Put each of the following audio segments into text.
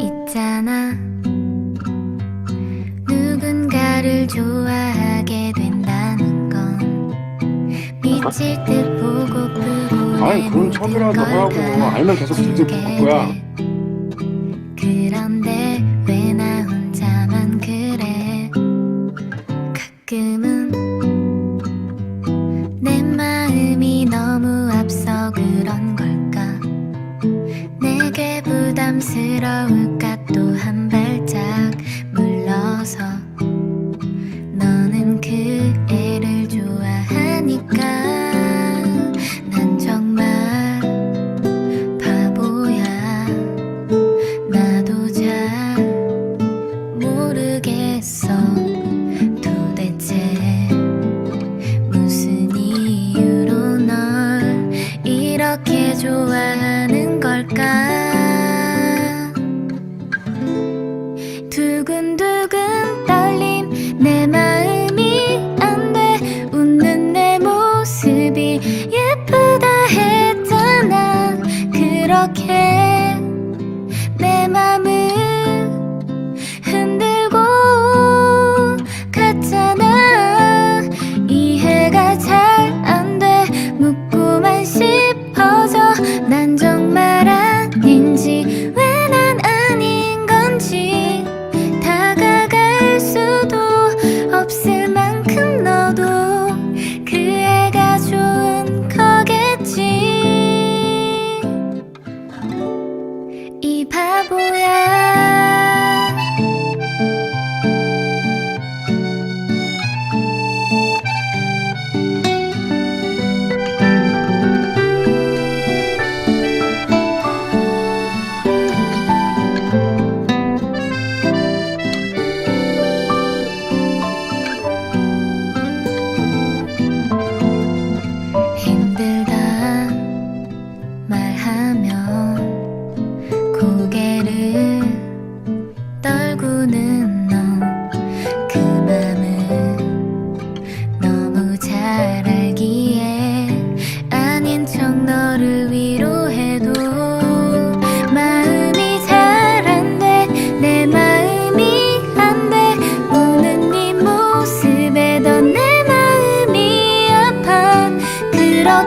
있잖아. 누군가를 좋아하게 된다는 건 미칠 듯 보고프고 아이, 그런 척이라도 하고 알면 계속 볼 거야. 그런데 가끔은 내 마음이 너무 앞서 그런 걸까? 내게 부담스러울까? 또한 좋아하는 걸까 yeah.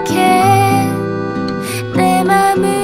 어떻게 내 맘을